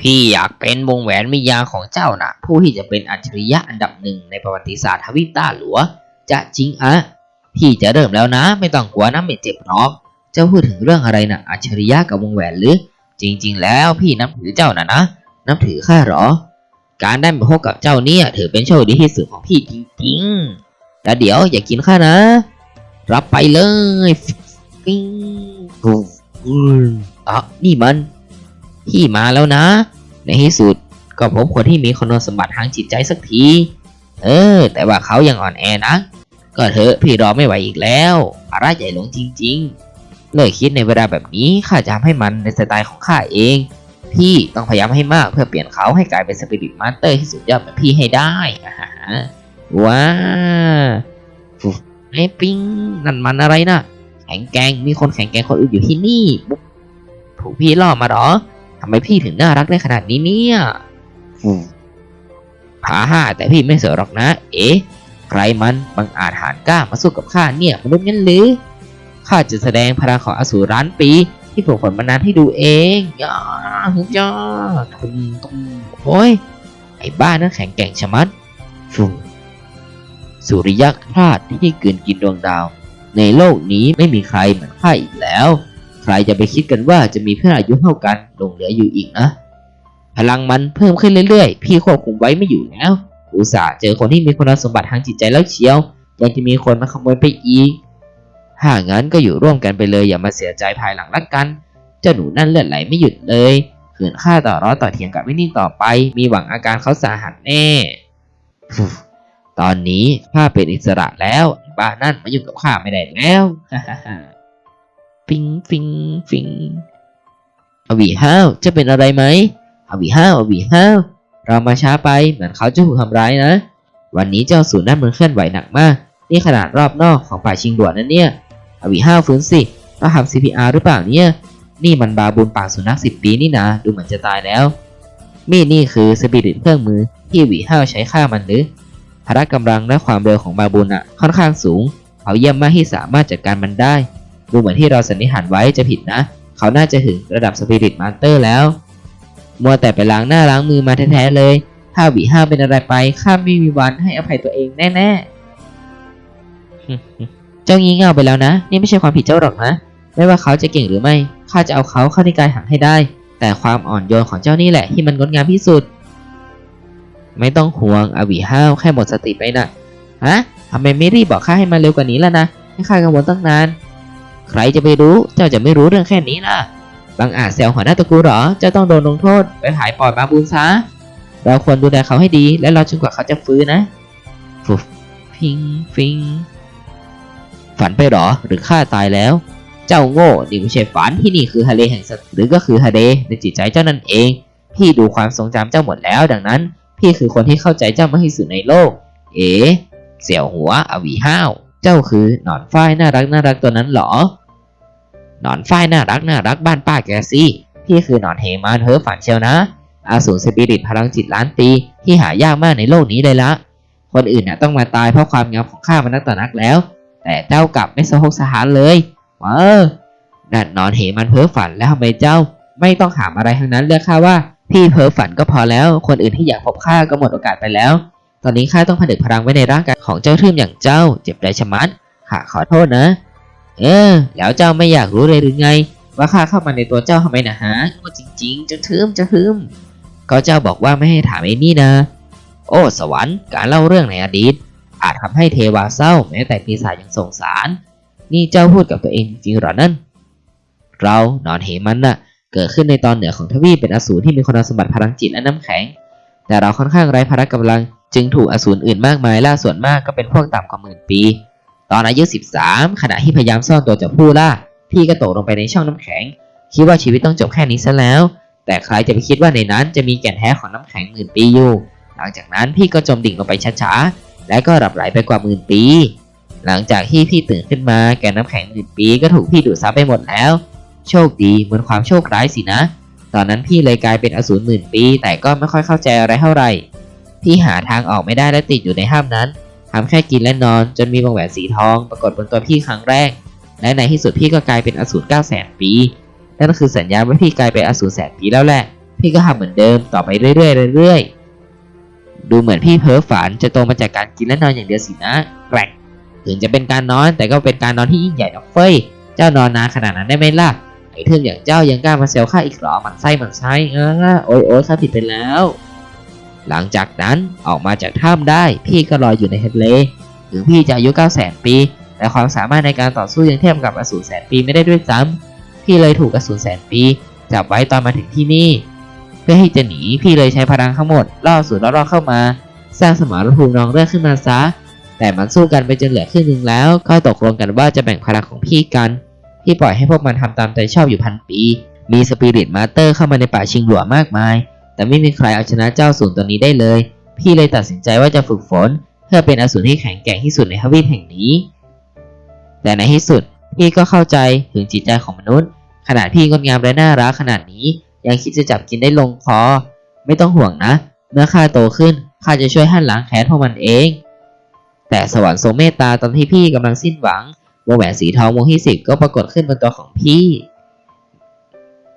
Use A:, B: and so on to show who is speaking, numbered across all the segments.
A: พี่อยากเป็นวงแหวนวิญญาของเจ้านะผู้ที่จะเป็นอัจฉริยะอันดับหนึ่งในประวัติศาสตร์ทวีปต้าหลัว จะจริงอะพี่จะเริ่มแล้วนะ ไม่ต้องกลัวนะไม่เจ็บหรอกเจ้าพูดถึงเรื่องอะไรนะอัจฉริยะกับวงแหวนหรือ จริง ๆ แล้วพี่นับถือเจ้านะนะนับถือข้าหรอ การได้มาพบกับเจ้าเนี่ยถือเป็นโชคดีที่สุดของพี่จริงๆแต่เดี๋ยวอย่ากินข้านะ รับไปเลยฟิ้งอ๋อนี่มัน พี่มาแล้วนะ ในที่สุดก็พบคนที่มีคุณสมบัติทางจิตใจสักที เออ แต่ว่าเขายังอ่อนแอนะ ก็เถอะพี่รอไม่ไหวอีกแล้วภาระใหญ่หลงจริง ๆ เลยคิดในเวลาแบบนี้ข้าจะทำให้มันในสไตล์ของข้าเอง พี่ต้องพยายามให้มากเพื่อเปลี่ยนเขาให้กลายเป็นสปิริตมาสเตอร์ที่สุดยอดแบบพี่ให้ได้อ่าว้าฟุไอ้ปิงนั่นมันอะไรนะแข็งแกงมีคนแข็งแกงคนอื่นอยู่ที่นี่ ถูกพี่ล่อมาหรอ ทำไมพี่ถึงน่ารักได้ขนาดนี้เนี่ยฟูผาห้าแต่พี่ไม่เสือหรอกนะ เอ๊ะ ใครมันบังอาจหารกล้ามาสู้กับข้าเนี่ยมนุษย์งั้นหรือข้าจะแสดงพลังของอสูรล้านปี ที่ฝึกฝนมานานให้ดูเองย่าฮึย่าทุมตุมโอ้ยไอ้บ้านั่นแข็งแกร่งชะมัดฟุงสุริยคราดที่เกินกินดวงดาว ในโลกนี้ไม่มีใครเหมือนข้าอีกแล้ว ใครจะไปคิดกันว่าจะมีเพื่อนอายุเท่ากันหลงเหลืออยู่อีกนะ พลังมันเพิ่มขึ้นเรื่อยๆ พี่ควบคุมไว้ไม่อยู่แล้ว อุตส่าห์เจอคนที่มีคุณสมบัติทางจิตใจแล้วเชียว ยังจะมีคนมาขโมยไปอีกถ้างั้นก็อยู่ร่วมกันไปเลยอย่ามาเสียใจภายหลังละกัน เจ้าหนูนั่นเลือดไหลไม่หยุดเลยขืนข้าต่อร้อต่อเถียงกับไม่นิ่งต่อไป มีหวังอาการเขาสาหัสแน่ ตอนนี้ข้าเป็นอิสระแล้วบ้านั่นมายุ่งกับข้าไม่ได้แล้ว ฟิงฟิงฟิงอวีห้าวจะเป็นอะไรไหมอวีห้าวอวีห้าวเรามาช้าไปเหมือนเขาจะถูกทำร้ายนะ วันนี้เจ้าสูนนั่นมันเคลื่อนไหวหนักมาก นี่ขนาดรอบนอกของป่าชิงด่วนนั่นเนี่ยอวีห้าวฟื้นสิต้องทำ CPR หรือเปล่าเนี่ย นี่มันบาบูนป่าสุนัขสิบปีนี่นะดูเหมือนจะตายแล้ว มีดนี่คือสปิริตเครื่องมือที่วีห้าวใช้ฆ่ามันหรือพละกำลังและความเร็วของบาบูนอะค่อนข้างสูง เขาเยี่ยมมากที่สามารถจัดการมันได้ ดูเหมือนที่เราสันนิษฐานไว้จะผิดนะ เขาน่าจะถึงระดับสปิริตมาสเตอร์แล้ว มัวแต่ไปล้างหน้าล้างมือมาแท้ๆเลย ถ้าวีห้าเป็นอะไรไปข้าไม่มีวันให้อภัยตัวเองแน่ๆ เจ้างี้เง่าไปแล้วนะ นี่ไม่ใช่ความผิดเจ้าหรอกนะ ไม่ว่าเขาจะเก่งหรือไม่ ข้าจะเอาเขาเข้าในกายหังให้ได้ แต่ความอ่อนโยนของเจ้านี่แหละที่มันงดงามที่สุด ไม่ต้องห่วงอวีห้าวแค่หมดสติไปนะ่ะฮะทำไมไม่รีบบอกข้าให้มาเร็วกว่านี้ล่ะนะ ให้ข้ากังวลตั้งนาน ใครจะไปรู้เจ้าจะไม่รู้เรื่องแค่นี้ล่ะบางอาจแซวหัวหน้าตระกูลเหรอเจ้าต้องโดนลงโทษไปหายปล่อยบาบูนซะเราควรดูแลเขาให้ดี และรอจนกว่าเขาจะฟื้นนะฟุบฟิงฟิง ฝันไปเหรอหรือข้าตายแล้ว เจ้าโง่นี่ไม่ใช่ฝันที่นี่คือทะเลแห่งสัตว์หรือก็คือทะเลในจิตใจเจ้านั่นเอง พี่ดูความทรงจำเจ้าหมดแล้ว ดังนั้น พี่คือคนที่เข้าใจเจ้ามากที่สุดในโลก เอ๋เสี่ยวหัวอวีห้าว เจ้าคือหนอนฝ้ายน่ารักน่ารักตัวนั้นเหรอ หนอนฝ้ายน่ารักน่ารักบ้านป้าแกสิพี่คือหนอนเฮมานเฮอฝันเชียวนะ อาสูรสปิริตพลังจิตล้านปีที่หายากมากในโลกนี้เลยละ คนอื่นน่ะต้องมาตายเพราะความงามของข้ามันนักต่อนักแล้ว แต่เจ้ากลับไม่สะทกสะหานเลยว้านั่นนอนเหมันเพ้อฝันแล้วทำไมเจ้า ไม่ต้องถามอะไรทั้งนั้นเรียกข้าว่าพี่เพ้อฝันก็พอแล้ว คนอื่นที่อยากพบข้าก็หมดโอกาสไปแล้ว ตอนนี้ข้าต้องผนึกพลังไว้ในร่างกายของเจ้าทื่มอย่างเจ้า เจ็บใจชะมัดข้าขอโทษนะ เออ แล้วเจ้าไม่อยากรู้เลยหรือไง ว่าข้าเข้ามาในตัวเจ้าทำไมนะฮะโง่จริง ๆจ้าทื่มจ้าทื่มก็เจ้าบอกว่าไม่ให้ถามไอ้นี่นะ โอ้ สวรรค์การเล่าเรื่องในอดีต อาจทำให้เทวาเศร้าแม้แต่ปีศาจยังสงสาร นี่เจ้าพูดกับตัวเองจริงหรอนั่น เรานอนเหมันน่ะ เกิดขึ้นในตอนเหนือของทวีปเป็นอสูรที่มีคุณสมบัติพลังจิตและน้ำแข็ง แต่เราค่อนข้างไร้พละกำลัง จึงถูกอสูรอื่นมากมายล่าส่วนมากก็เป็นพวกต่ำกว่าหมื่นปี ตอนอายุ 13 ขณะที่พยายามซ่อนตัวจากผู้ล่า พี่ก็ตกลงไปในช่องน้ำแข็ง คิดว่าชีวิตต้องจบแค่นี้ซะแล้ว แต่ใครจะไปคิดว่าในนั้นจะมีแก่นแท้ของน้ำแข็งหมื่นปีอยู่ หลังจากนั้นพี่ก็จมดิ่งลงไปช้าๆ และก็หลับไหลไปกว่าหมื่นปี หลังจากที่พี่ตื่นขึ้นมาแก่นน้ำแข็งหมื่นปีก็ถูกพี่ดูดซับไปหมดแล้ว โชคดีเหมือนความโชคร้ายสินะ ตอนนั้นพี่เลยกลายเป็นอสูรหมื่นปี แต่ก็ไม่ค่อยเข้าใจอะไรเท่าไหร่พี่หาทางออกไม่ได้และติดอยู่ในห้ามนั้น ทำแค่กินและนอนจนมีวงแหวนสีทองปรากฏบนตัวพี่ครั้งแรก และในที่สุดพี่ก็กลายเป็นอสูรเก้าแสนปี นั่นคือสัญญาณว่าพี่กลายเป็นอสูรแสนปีแล้วแหละ พี่ก็ทำเหมือนเดิมต่อไปเรื่อยๆเรื่อยๆ ดูเหมือนพี่เพ้อฝันจะโตมาจากการกินและนอนอย่างเดียวสินะแกรกถึงจะเป็นการนอนแต่ก็เป็นการนอนที่ยิ่งใหญ่นะเฟ้ย เจ้านอนนานขนาดนั้นได้ไหมล่ะ ไอ้เทื่อนอย่างเจ้ายังกล้ามาเซลข้าอีกหรอมันไส้มันไส้เออโอ้ยโอ้ยข้าผิดไปแล้ว หลังจากนั้นออกมาจากถ้ำได้พี่ก็ลอยอยู่ในทะเลถึงพี่จะอายุ9 0 0 0 0ปี แต่ความสามารถในการต่อสู้ยังเทียบกับอสูรแสนปีไม่ได้ด้วยซ้ำพี่เลยถูกอสูรแสนปี จับไว้ตอนมาถึงที่นี่ เพื่อที่จะหนีพี่เลยใช้พลังทั้งหมดล่ออสูรล่อเข้ามา สร้างสมรภูมิรองเลือดขึ้นมาซะ แต่มันสู้กันไปจนเหลือครึ่งหนึ่งแล้ว ก็ตกลงกันว่าจะแบ่งพลังของพี่กันพี่ปล่อยให้พวกมันทำตามใจชอบอยู่พันปี มีสปิริตมาสเตอร์เข้ามาในป่าชิงหลัวมากมาย แต่ไม่มีใครเอาชนะเจ้าสูรตัวนี้ได้เลย พี่เลยตัดสินใจว่าจะฝึกฝน เพื่อเป็นอสูรที่แข็งแกร่งที่สุดในทวีปแห่งนี้ แต่ในที่สุดพี่ก็เข้าใจถึงจิตใจของมนุษย์ ขนาดพี่งดงามและน่ารักขนาดนี้ ยังคิดจะจับกินได้ลงคอ ไม่ต้องห่วงนะ เมื่อข้าโตขึ้นข้าจะช่วยหั่นล้างแค้นพวกมันเอง แต่สวรรค์ทรงเมตตาตอนที่พี่กำลังสิ้นหวังวงแหวนสีทองวงที่สิบก็ปรากฏขึ้นบนตัวของพี่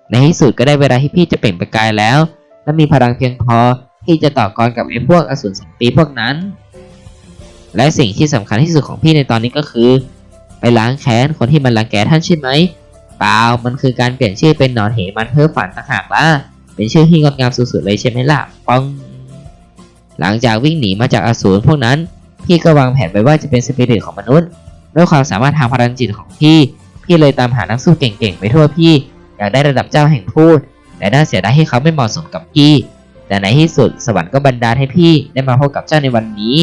A: ในที่สุดก็ได้เวลาที่พี่จะเปล่งประกายแล้ว และมีพลังเพียงพอที่จะต่อกรกับไอ้พวกอสูรสันปีพวกนั้น และสิ่งที่สำคัญที่สุดของพี่ในตอนนี้ก็คือ ไปล้างแค้นคนที่มันรังแกท่านใช่ไหมเปล่ามันคือการเปลี่ยนชื่อเป็นหนอนเหมันเพ้อฝันต่างหากล่ะเป็นชื่อที่งดงามสุดๆเลยใช่ไหมล่ะปองหลังจากวิ่งหนีมาจากอสูรพวกนั้น พี่ก็วางแผนไว้ว่าจะเป็นสปิริตของมนุษย์ ด้วยความสามารถทางพลังจิตของพี่ พี่เลยตามหานักสู้เก่งๆไปทั่วพี่ อยากได้ระดับเจ้าแห่งพูด แต่น่าเสียดายที่เขาไม่เหมาะสมกับพี่ แต่ในที่สุดสวรรค์ก็บันดาลให้พี่ได้มาพบกับเจ้าในวันนี้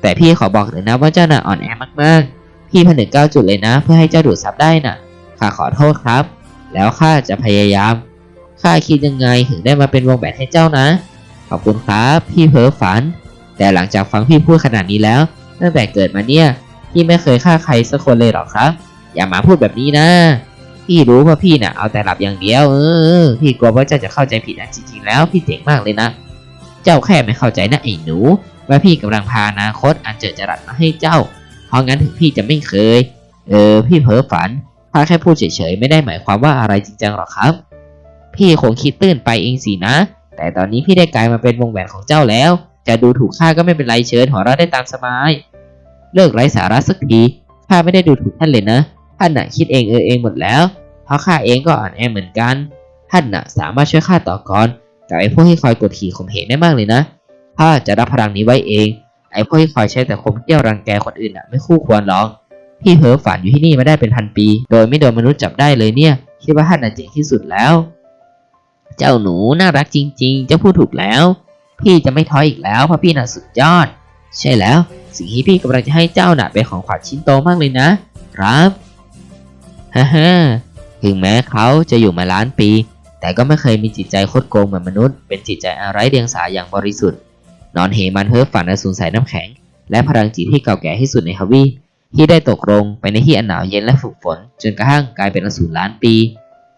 A: แต่พี่ขอบอกเลยนะว่าเจ้าน่ะอ่อนแอมากๆ พี่ผนึกเก้าจุดเลยนะ เพื่อให้เจ้าดูดซับได้น่ะ ข้าขอโทษครับ แล้วข้าจะพยายาม ข้าคิดยังไงถึงได้มาเป็นวงแหวนให้เจ้านะ ขอบคุณครับพี่เพ้อฝัน แต่หลังจากฟังพี่พูดขนาดนี้แล้วตั้งแต่เกิดมาเนี่ยพี่ไม่เคยฆ่าใครสักคนเลยหรอกครับ อย่ามาพูดแบบนี้นะ พี่รู้ว่าพี่น่ะเอาแต่หลับอย่างเดียวเออพี่กลัวว่าเจ้าจะเข้าใจผิดนะจริงๆแล้วพี่เจ๋งมากเลยนะ เจ้าแค่ไม่เข้าใจนะไอ้หนูว่าพี่กำลังพาอนาคตอันเจิดจรัสมาให้เจ้า เพราะงั้นถึงพี่จะไม่เคย เออ พี่เพ้อฝันข้าแค่พูดเฉยๆไม่ได้หมายความว่าอะไรจริงจังหรอกครับ พี่คงคิดตื้นไปเองสินะ แต่ตอนนี้พี่ได้กลายมาเป็นวงแหวนของเจ้าแล้ว จะดูถูกข้าก็ไม่เป็นไรเชิญหัวเราะได้ตามสบาย เลิกไร้สาระสักทีข้าไม่ได้ดูถูกท่านเลยนะ ท่านน่ะคิดเองเออเองหมดแล้ว ราะข้าเองก็อ่อนแอเหมือนกัน ท่านน่ะสามารถช่วยข้าต่อกรกับไอ้พวกที่คอยกดขี่ข่มเหงได้มากเลยนะข้าจะรับพลังนี้ไว้เอง ไอ้พวกที่คอยใช้แต่คมเกี้ยวรังแกคนอื่นน่ะไม่คู่ควรหรอกพี่เพ้อฝันอยู่ที่นี่มาได้เป็นพันปี โดยไม่โดนมนุษย์จับได้เลยเนี่ย คิดว่าท่านน่ะเจ๋งที่สุดแล้ว เจ้าหนูน่ารักจริง ๆ เจ้าพูดถูกแล้ว พี่จะไม่ท้ออีกแล้วเพราะพี่น่ะสุดยอด ใช่แล้ว สิ่งที่พี่กำลังจะให้เจ้าน่ะเป็นของขวัญชิ้นโตมากเลยนะครับฮ่าฮ่า ถึงแม้เขาจะอยู่มาล้านปี แต่ก็ไม่เคยมีจิตใจคดโกงเหมือนมนุษย์ เป็นจิตใจอะไรเดียงสาอย่างบริสุทธิ์ นอนเหมันเพ้อฝันอสูรสายน้ำแข็ง และพลังจิตที่เก่าแก่ที่สุดในทวีที่ได้ตกลงไปในที่อันหนาวเย็นและฝึกฝน จนกระทั่งกลายเป็นอสูรล้านปี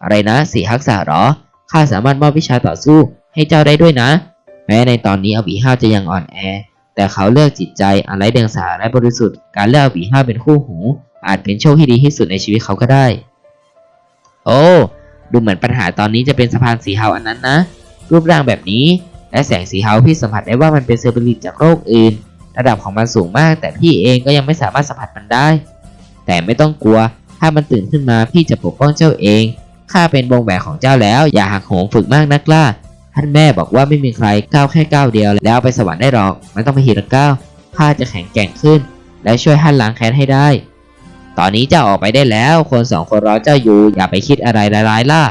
A: อะไรนะสี่ทักษะเหรอ ข้าสามารถมอบวิชาต่อสู้ให้เจ้าได้ด้วยนะ แม้ในตอนนี้อวีห้าจะยังอ่อนแอ แต่เขาเลือกจิตใจอันไรเดียงสาและบริสุทธิ์ การเลือกอวีห้าเป็นคู่หู อาจเป็นโชคที่ดีที่สุดในชีวิตเขาก็ได้ โอ้ ดูเหมือนปัญหาตอนนี้จะเป็นสะพานสีเทาอันนั้นนะ รูปร่างแบบนี้ และแสงสีเทาพี่สัมผัสได้ว่ามันเป็นเซอร์เบริตจากโลกอื่น ระดับของมันสูงมาก แต่พี่เองก็ยังไม่สามารถสัมผัสมันได้ แต่ไม่ต้องกลัว ถ้ามันตื่นขึ้นมาพี่จะปกป้องเจ้าเอง ข้าเป็นวงแหวนของเจ้าแล้ว อย่าหักโหมฝึกมากนักล่ะท่านแม่บอกว่าไม่มีใครก้าวแค่ก้าวเดียว แล้วไปสวรรค์ได้หรอก มันต้องไปทีละก้าวข้าจะแข็งแกร่งขึ้น และช่วยท่านล้างแค้นให้ได้ ตอนนี้เจ้าออกไปได้แล้ว คนสองคนรอเจ้าอยู่ อย่าไปคิดอะไรร้ายๆล่ะ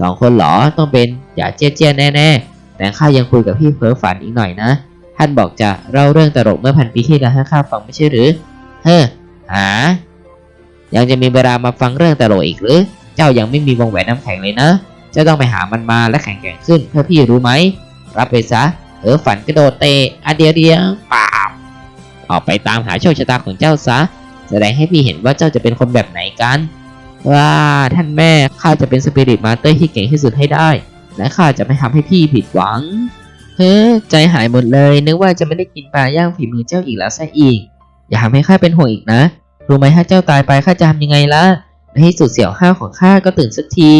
A: สองคนเหรอต้องเป็นอย่าเจี้ยเจี้ยแน่ๆแต่ข้ายังคุยกับพี่เพ้อฝันอีกหน่อยนะ ท่านบอกจะเล่าเรื่องตลกเมื่อพันปีที่แล้วให้ข้าฟังไม่ใช่หรือ เฮ้อหา ยังจะมีเวลามาฟังเรื่องตลกอีกหรือ เจ้ายังไม่มีวงแหวนน้ำแข็งเลยนะ เจ้าต้องไปหามันมาและแข็งแกร่งขึ้นเพื่อพี่รู้ไหม รับไปซะเออฝันกระโดดเตะอะเดียวเดียวป่าบออกไปตามหาโชคชะตาของเจ้าซะ แสดงให้พี่เห็นว่าเจ้าจะเป็นคนแบบไหนกัน ว่าท่านแม่ข้าจะเป็นสปิริตมาสเตอร์ที่เก่งที่สุดให้ได้ และข้าจะไม่ทำให้พี่ผิดหวัง เฮ้อใจหายหมดเลย นึกว่าจะไม่ได้กินปลาย่างฝีมือเจ้าอีกแล้วซะอีก อย่าทำให้ข้าเป็นห่วงอีกนะ รู้ไหมถ้าเจ้าตายไปข้าจะทำยังไงล่ะในที่สุดเสี่ยวห้าวของข้าก็ตื่นสักที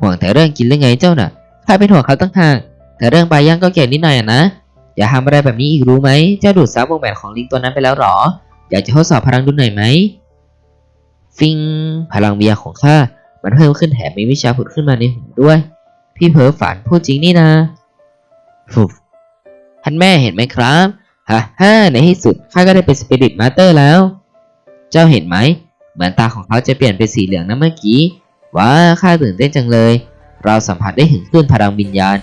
A: ห่วงแต่เรื่องกินหรือไงเจ้าน่ะข้าเป็นห่วงเขาตั้งหากแต่เรื่องใบย่างก็เกี่ยวนิดหน่อยนะอย่าทำอะไรแบบนี้อีกรู้ไหมเจ้าดูดซับวงแหวนของลิงตัวนั้นไปแล้วหรอ อยากจะทดสอบพลังดูหน่อยไหม ฟิง พลังวิญญาณของข้า มันเพิ่มขึ้นแถมมีวิชาผุดขึ้นมาในหูด้วย พี่เพ้อฝันพูดจริงนี่นะฟุบท่านแม่เห็นไหมครับฮ่าฮ่าในที่สุดข้าก็ได้เป็นสปิริตมาสเตอร์แล้ว เจ้าเห็นไหม เหมือนตาของเขาจะเปลี่ยนเป็นสีเหลืองนะเมื่อกี้ ว้าข้าตื่นเต้นจังเลย เราสัมผัสได้ถึงคลื่นพลังวิญญาณ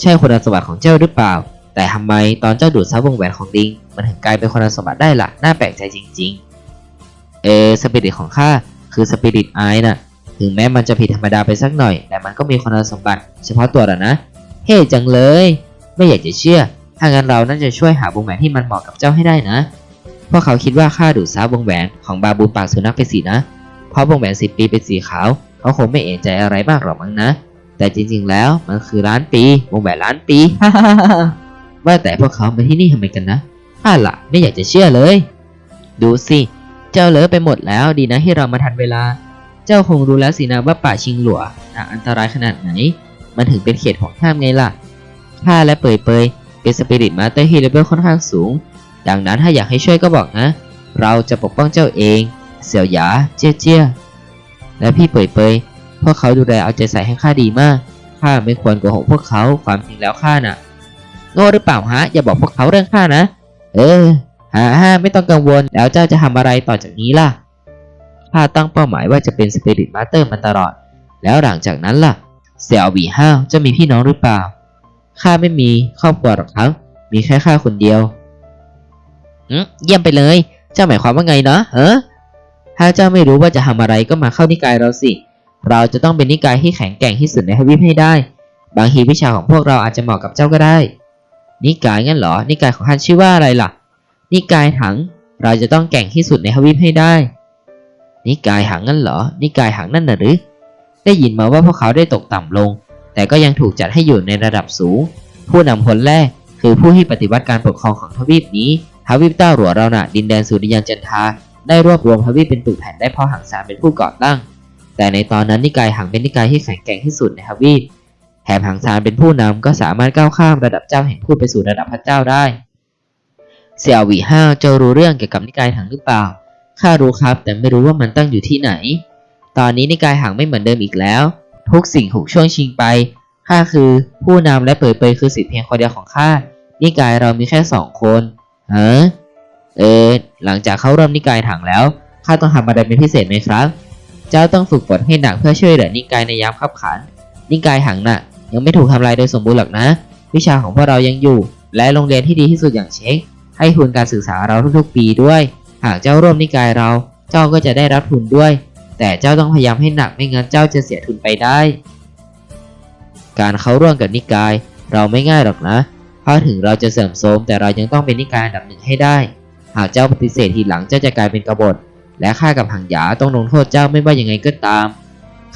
A: ใช่คุณสมบัติของเจ้าหรือเปล่า แต่ทำไมตอนเจ้าดูดซับวงแหวนของลิง มันถึงกลายเป็นคุณสมบัติได้ล่ะ น่าแปลกใจจริง ๆ เอสปิริตของข้าคือสปิริตไอน่ะ ถึงแม้มันจะผิดธรรมดาไปสักหน่อย แต่มันก็มีคุณสมบัติ เฉพาะตัวแล้วนะ เฮ้จังเลย ไม่อยากจะเชื่อ ถ้างั้นเราน่าจะช่วยหาวงแหวนที่มันเหมาะกับเจ้าให้ได้นะเพราะเขาคิดว่าข้าดูดซับวงแหวนของบาบูนปากสุนัขไปสินะ เพราะวงแหวนสิบปีเป็นสีขาวเขาคงไม่เอะใจอะไรมากหรอกมั้งนะ แต่จริงๆ แล้วมันคือล้านปี วงแหวนล้านปี ว่าแต่พวกเขามาที่นี่ทำไมกันนะข้าละไม่อยากจะเชื่อเลย ดูสิ เจ้าเลอะไปหมดแล้วดีนะที่เรามาทันเวลา เจ้าคงรู้แล้วสินะว่าป่าชิงหลัวอันตรายขนาดไหน มันถึงเป็นเขตของห้ามไงล่ะข้าและเปยเปยเป็นสปิริตมาเตอร์ที่เลเวลค่อนข้างสูง ดังนั้นถ้าอยากให้ช่วยก็บอกนะ เราจะปกป้องเจ้าเอง เสี่ยวหยา เจี้ยเจี้ยและพี่เปยเปยพวกเขาดูแลเอาใจใส่ให้ข้าดีมากข้าไม่ควรโกหกพวกเขาความจริงแล้วข้าน่ะ โง่หรือเปล่าฮะ อย่าบอกพวกเขาเรื่องข้านะ เออฮ่าฮ่าไม่ต้องกังวล แล้วเจ้าจะทำอะไรต่อจากนี้ล่ะข้าตั้งเป้าหมายว่าจะเป็นสปิริตมาสเตอร์มาตลอด แล้วหลังจากนั้นล่ะเสี่ยวบีห้าวจะมีพี่น้องหรือเปล่าข้าไม่มีครอบครัวหรอกครับ มีแค่ข้าคนเดียวอืมเยี่ยมไปเลย เจ้าหมายความว่าไงเนาะเออถ้าเจ้าไม่รู้ว่าจะทำอะไรก็มาเข้านิกายเราสิ เราจะต้องเป็นนิกายที่แข็งแกร่งที่สุดในทวีปให้ได้ บางทีวิชาของพวกเราอาจจะเหมาะกับเจ้าก็ได้ นิกายงั้นเหรอ นิกายของท่านชื่อว่าอะไรล่ะ นิกายถัง เราจะต้องแก่งที่สุดในทวีปให้ได้ นิกายหังงั้นเหรอ นิกายหังนั่นน่ะหรือ ได้ยินมาว่าพวกเขาได้ตกต่ำลง แต่ก็ยังถูกจัดให้อยู่ในระดับสูง ผู้นำคนแรกคือผู้ที่ปฏิวัติการปกครองของทวีปนี้ ทวีปต้าหลัวเราน่ะดินแดนสุริยันจันทา ได้รวบรวมทวีปเป็นปึกแผ่นได้พราะหังสารเป็นผู้ก่อตั้ง แต่ในตอนนั้นนิกายหังเป็นนิกายที่แข็งแกร่งที่สุดในทวีป แถมหังซานเป็นผู้นำก็สามารถก้าวข้ามระดับเจ้าแห่งพูดไปสู่ระดับพระเจ้าได้ เสี่ยวหวีห้าวเจ้ารู้เรื่องเกี่ยวกับนิกายหังหรือเปล่า ข้ารู้ครับ แต่ไม่รู้ว่ามันตั้งอยู่ที่ไหน ตอนนี้นิกายหังไม่เหมือนเดิมอีกแล้ว ทุกสิ่งถูกช่วงชิงไป ข้าคือผู้นำและเปิดเผยคือสิทธิเพียงคนเดียวของข้า นิกายเรามีแค่สองคนฮะเออ หลังจากเข้าร่วมนิกายถังแล้ว ข้าต้องทำอะไรเป็นพิเศษไหมครับ เจ้าต้องฝึกฝนให้หนักเพื่อช่วยเหลือนิกายในยามขับขัน นิกายหังน่ะ ยังไม่ถูกทำลายโดยสมบูรณ์หรอกนะ วิชาของพวกเรายังอยู่ และโรงเรียนที่ดีที่สุดอย่างเช็ค ให้ทุนการศึกษาเราทุกๆปีด้วย หากเจ้าร่วมนิกายเรา เจ้าก็จะได้รับทุนด้วย แต่เจ้าต้องพยายามให้หนักไม่งั้นเจ้าจะเสียทุนไปได้ การเข้าร่วมกับนิกาย เราไม่ง่ายหรอกนะเพราะถึงเราจะเสื่อมโทรมแต่เรายังต้องเป็นนิกายอันดับหนึ่งให้ได้ หากเจ้าปฏิเสธทีหลังเจ้าจะกลายเป็นกบฏ และข้ากับหังหยาต้องลงโทษเจ้าไม่ว่ายังไงก็ตาม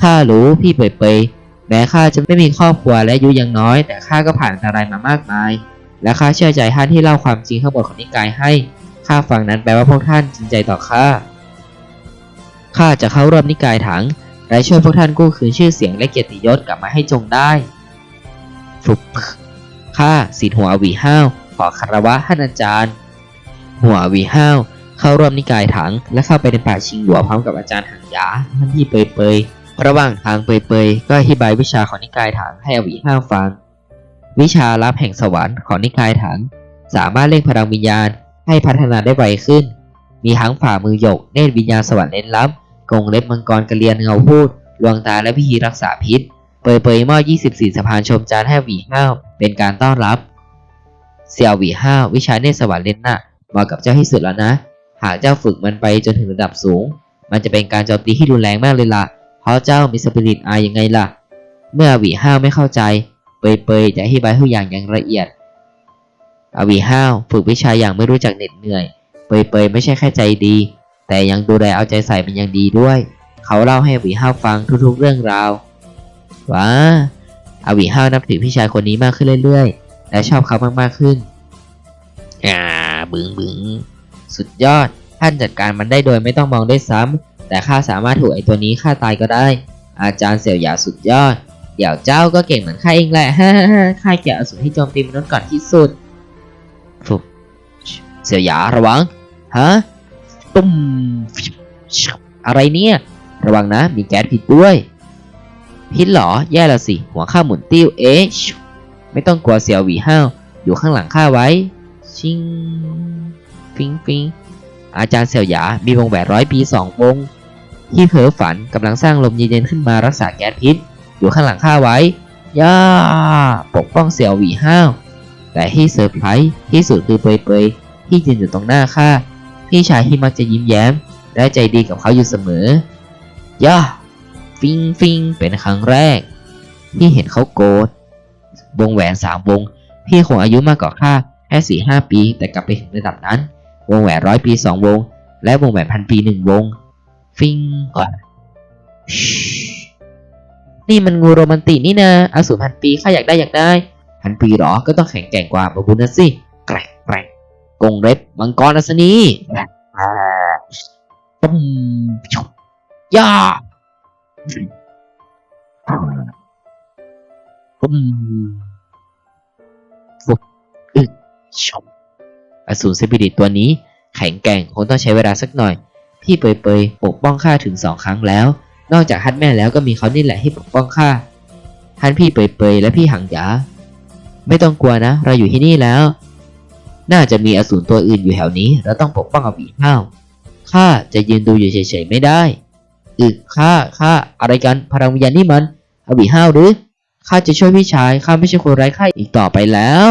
A: ข้ารู้พี่เปยเปย แม้ข้าจะไม่มีครอบครัวและอายุยังน้อย แต่ข้าก็ผ่านอันตรายมามากมาย และข้าเชื่อใจท่านที่เล่าความจริงทั้งหมดของนิกายให้ข้าฟังนั้นแปลว่าพวกท่านจริงใจต่อข้าข้าจะเข้าร่วมนิกายถังและช่วยพวกท่านกู้คืนชื่อเสียงและเกียรติยศกลับมาให้จงได้ฟุบข้าสิทธิ์หัววีห้าวขอคารวะท่านอาจารย์ หัววีห้าวเข้าร่วมนิกายถัง และเข้าไปในป่าชิงหัวพร้อมกับอาจารย์หังยาท่านที่เปยเปย ระหว่างทางเปยเปยก็อธิบายวิชาของนิกายถังให้อวีห้าฟัง วิชาลับแห่งสวรรค์ของนิกายถังสามารถเร่งพลังวิญญาณให้พัฒนาได้ไวขึ้น มีทั้งฝ่ามือหยกเนตรวิญญาณสวรรค์เล่นลับกงเล็บมังกรกระเรียนเงาพูดดวงตาและพิธีรักษาพิษ เปยเปยมอบ24 สะพานชมจานให้หวีห้าวเป็นการต้อนรับ เสี่ยวหวีห้าววิชาเนตรสวรรค์เล่นน่ะเหมาะกับเจ้าที่สุดแล้วนะ หากเจ้าฝึกมันไปจนถึงระดับสูง มันจะเป็นการโจมตีที่รุนแรงมากเลยล่ะ พราะเจ้ามีสปิริตอายยังไงล่ะ เมื่อหวีห้าวไม่เข้าใจ เปยเปยจะอธิบายทุกอย่างอย่างละเอียด อวีห้าวฝึกวิชาอย่างไม่รู้จักเหน็ดเหนื่อย เปยเปยไม่ใช่แค่ใจดี แต่ยังดูแลเอาใจใส่เป็นอย่างดีด้วย เขาเล่าให้อวีห้าวฟังทุกๆเรื่องราวว้าอวีห้าวนับถือพี่ชายคนนี้มากขึ้นเรื่อยๆ และชอบเขามากๆขึ้น อ่าบึงบึงสุดยอด ท่านจัดการมันได้โดยไม่ต้องมองด้วยซ้ำ แต่ข้าสามารถถูกไอตัวนี้ฆ่าตายก็ได้ อาจารย์เสี่ยวหยาสุดยอด เดี๋ยวเจ้าก็เก่งเหมือนข้าเองแหละฮ่าฮ่าข้าเกี่ยวอสูรให้โจมตีมนุษย์ก่อนที่สุดฟุบเสี่ยวหยาระวัง ฮะ ตุ้ม อะไรเนี่ย ระวังนะ มีแก๊สพิษด้วย พิษเหรอ แย่ละสิ หัวข้าหมุนติ้ว เอ๊ะชิวไม่ต้องกลัวเสี่ยวหวีห้าว อยู่ข้างหลังข้าไว้ ชิง ฟิงฟิงอาจารย์เสี่ยวหยา มีวงแหวนร้อยปีสองวง ที่เพ้อฝันกำลังสร้างลมเย็นๆขึ้นมารักษาแก๊สพิษ อยู่ข้างหลังข้าไว้ ย่า ปกป้องเสี่ยวหวีห้าว แต่ที่เซอร์ไพรส์ที่สุดคือเปยเปยที่ยืนอยู่ตรงหน้าข้าพี่ชายที่มักจะยิ้มแย้ม และใจดีกับเขาอยู่เสมอ ย่า ฟิงฟิงเป็นครั้งแรก ที่เห็นเขาโกรธวงแหวนสามวง พี่คงอายุมากกว่าข้าแค่สี่ห้าปี แต่กลับไปถึงระดับนั้น วงแหวนร้อยปีสองวง และวงแหวนพันปีหนึ่งวง ฟิงก่อนนี่มันงูโรแมนติกนี่นะอสูรพันปีข้าอยากได้อยากได้พันปีหรอก็ต้องแข็งแกร่งกว่าบาบุนะสิแกร่งแกร่งกงเล็บมังกรอัศนีตุ้มชุบย่าตุ้มฟุบอึชมอสูรเซปิริตตัวนี้แข็งแกร่งคงต้องใช้เวลาสักหน่อย พี่เปยเปยปกป้องข้าถึงสองครั้งแล้ว นอกจากฮัตแม่แล้วก็มีเขานี่แหละให้ปกป้องข้าฮันพี่เปยเปยและพี่หังหยาไม่ต้องกลัวนะ เราอยู่ที่นี่แล้ว น่าจะมีอสูรตัวอื่นอยู่แถวนี้ เราต้องปกป้องอบีห้าวข้าจะยืนดูอยู่เฉยๆไม่ได้ อึข้าข้าอะไรกันพลังวิญญาณนี่มันอบีห้าวหรือข้าจะช่วยพี่ชายข้าไม่ใช่คนไร้ค่าอีกต่อไปแล้ว